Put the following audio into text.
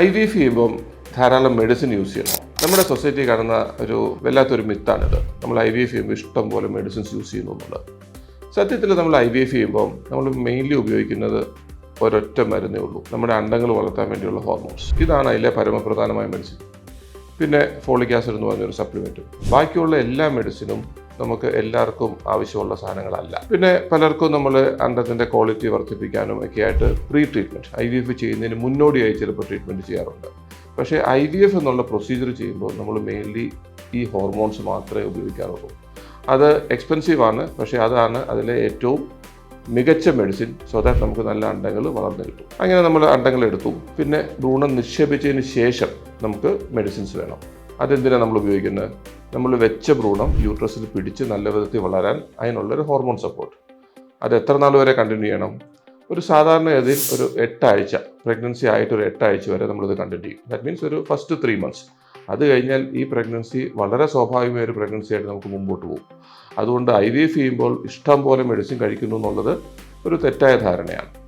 I V F ചെയ്യുമ്പം ധാരാളം medicine use ചെയ്യണം. നമ്മുടെ സൊസൈറ്റി കാണുന്ന ഒരു വല്ലാത്തൊരു മിത്താണിത് നമ്മൾ ഐ വി എഫ് ചെയ്യുമ്പോൾ ഇഷ്ടം പോലെ മെഡിസിൻസ് യൂസ് ചെയ്യുന്നു എന്നുള്ളത്. സത്യത്തിൽ നമ്മൾ ഐ വി എഫ് ചെയ്യുമ്പോൾ നമ്മൾ മെയിൻലി ഉപയോഗിക്കുന്നത് ഒരൊറ്റ മരുന്നേ ഉള്ളൂ. നമ്മുടെ അണ്ടങ്ങൾ വളർത്താൻ വേണ്ടിയുള്ള ഹോർമോൺസ് ഇതാണ് അതിലെ പരമപ്രധാനമായ മെഡിസിൻ പിന്നെ ഫോളിക് ആസിഡ് എന്ന് പറഞ്ഞൊരു സപ്ലിമെന്റും ബാക്കിയുള്ള എല്ലാ മെഡിസിനും നമുക്ക് എല്ലാവർക്കും ആവശ്യമുള്ള സാധനങ്ങളല്ല. പിന്നെ പലർക്കും നമ്മൾ അണ്ടത്തിന്റെ ക്വാളിറ്റി വർദ്ധിപ്പിക്കാനും ഒക്കെ ആയിട്ട് pre treatment I V F ചെയ്യുന്നതിന് മുന്നോടിയായി ചിലപ്പോൾ ട്രീറ്റ്മെന്റ് ചെയ്യാറുണ്ട്. പക്ഷേ ഐ വി എഫ് എന്നുള്ള പ്രൊസീജിയർ ചെയ്യുമ്പോൾ നമ്മൾ മെയിൻലി ഈ ഹോർമോൺസ് മാത്രമേ ഉപയോഗിക്കാറുള്ളൂ. അത് എക്സ്പെൻസീവ് ആണ് പക്ഷേ അതാണ് അതിലെ ഏറ്റവും മികച്ച മെഡിസിൻ സോ ദാറ്റ് നമുക്ക് നല്ല അണ്ടങ്ങൾ വളർന്നു കിട്ടും. അങ്ങനെ നമ്മൾ അണ്ടങ്ങൾ എടുത്തു. പിന്നെ ഭ്രൂണം നിക്ഷേപിച്ചതിന് ശേഷം നമുക്ക് മെഡിസിൻസ് വേണം. അതെന്തിനാണ് നമ്മൾ ഉപയോഗിക്കുന്നത്? നമ്മൾ വെച്ച ഭ്രൂണം യൂട്രസിൽ പിടിച്ച് നല്ല വിധത്തിൽ വളരാൻ അതിനുള്ളൊരു ഹോർമോൺ സപ്പോർട്ട് അത് എത്ര നാൾ വരെ കണ്ടിന്യൂ ചെയ്യണം? ഒരു സാധാരണഗതിയിൽ ഒരു എട്ടാഴ്ച പ്രഗ്നൻസി ആയിട്ട് ഒരു എട്ടാഴ്ച വരെ നമ്മളിത് കണ്ടിന്യൂ ചെയ്യും. ദാറ്റ് മീൻസ് ഒരു ഫസ്റ്റ് ത്രീ മന്ത്സ് അത് കഴിഞ്ഞാൽ ഈ പ്രഗ്നൻസി വളരെ സ്വാഭാവികമായ ഒരു പ്രഗ്നൻസി ആയിട്ട് നമുക്ക് മുമ്പോട്ട് പോകും. അതുകൊണ്ട് ഐ വി എഫ് ചെയ്യുമ്പോൾ ഇഷ്ടം പോലെ മെഡിസിൻ കഴിക്കുന്നു എന്നുള്ളത് ഒരു തെറ്റായ ധാരണയാണ്.